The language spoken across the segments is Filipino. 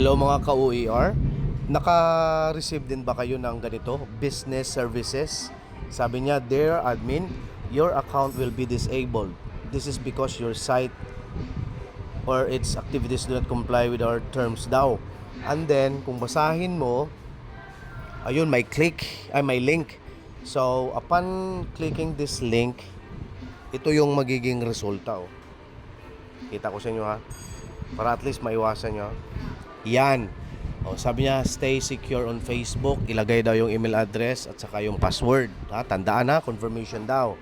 Hello mga ka-OER. Naka-receive din ba kayo ng ganito? Business services. Sabi niya, Dear admin, your account will be disabled. This is because your site or its activities do not comply with our terms daw. And then, kung basahin mo, ayun, may click, ay may link. So, upon clicking this link, ito yung magiging resulta. Oh. Kita ko sa inyo ha. Para at least maiwasan nyo. Yan. O, sabi niya, stay secure on Facebook. Ilagay daw yung email address at saka yung password. Ha? Tandaan na, confirmation daw.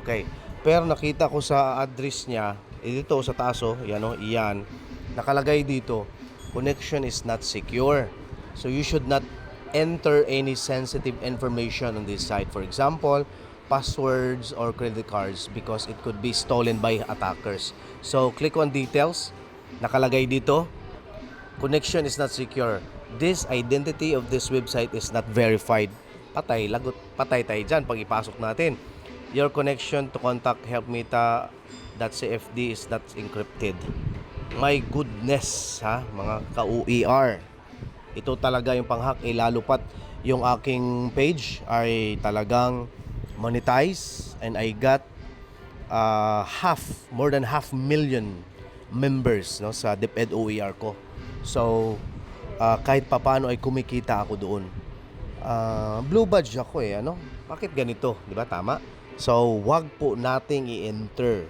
Okay. Pero nakita ko sa address niya, eh, dito sa taas, oh, yan o, yan. Nakalagay dito, connection is not secure. So you should not enter any sensitive information on this site. For example, passwords or credit cards because it could be stolen by attackers. So click on details. Nakalagay dito, connection is not secure. This identity of this website is not verified. Patay, lagot, patay tayo dyan pag ipasok natin. Your connection to contact helpmeta.cfd is not encrypted. My goodness, ha, mga ka-UER. Ito talaga yung panghack, eh, lalo pat yung aking page ay talagang monetize and I got uh, half, more than half million members no sa DepEd OER ko. So, uh, kahit papano ay kumikita ako doon. Uh, blue badge ako eh, ano? Bakit ganito? Di ba? Tama? So, wag po nating i-enter.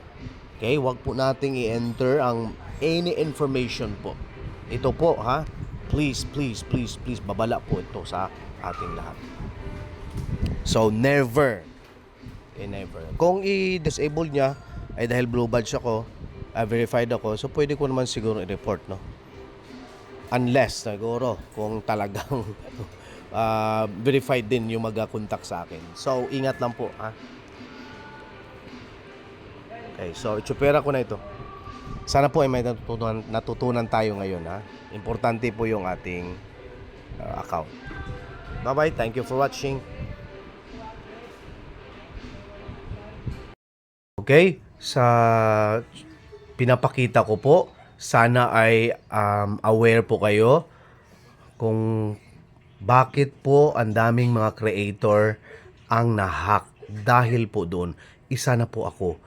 Okay? Wag po nating i-enter ang any information po. Ito po, ha? Please, please, please, please, babala po ito sa ating lahat. So, never. Okay, never. Kung i-disable niya, ay dahil blue badge ako, uh, verified ako, so pwede ko naman siguro i-report, no? Unless, siguro, kung talagang uh, verified din yung mag-contact sa akin. So, ingat lang po, ha? Okay, so itsupera ko na ito. Sana po ay may natutunan, natutunan tayo ngayon, ha? Importante po yung ating uh, account. Bye-bye. Thank you for watching. Okay, sa pinapakita ko po, sana ay um, aware po kayo kung bakit po ang daming mga creator ang nahack dahil po doon. Isa na po ako.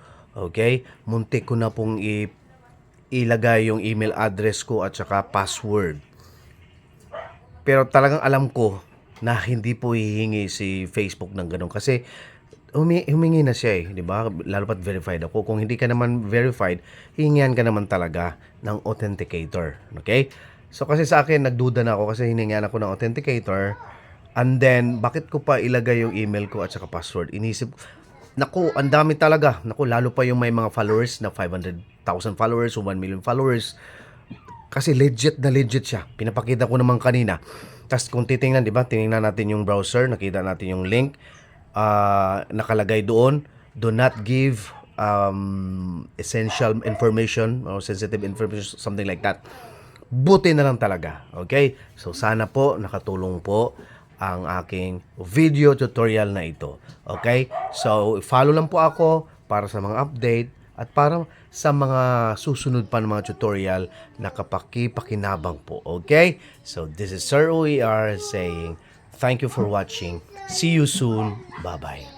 Okay? Muntik ko na pong i- ilagay yung email address ko at saka password. Pero talagang alam ko na hindi po hihingi si Facebook ng ganun kasi humi- humingi na siya eh, di ba? Lalo pat verified ako. Kung hindi ka naman verified, hihingihan ka naman talaga ng authenticator. Okay? So kasi sa akin, nagduda na ako kasi hiningihan ako ng authenticator. And then, bakit ko pa ilagay yung email ko at saka password? Inisip, naku, ang dami talaga. Naku, lalo pa yung may mga followers na 500,000 followers o 1 million followers. Kasi legit na legit siya. Pinapakita ko naman kanina. Tapos kung titingnan, di ba, tiningnan natin yung browser, nakita natin yung link, ah, nakalagay doon, do not give um, essential information or sensitive information, something like that. Buti na lang talaga. Okay? So sana po nakatulong po ang aking video tutorial na ito. Okay? So follow lang po ako para sa mga update at para sa mga susunod pa ng mga tutorial na kapaki-pakinabang po. Okay? So this is Sir OER saying thank you for watching. See you soon. Bye-bye.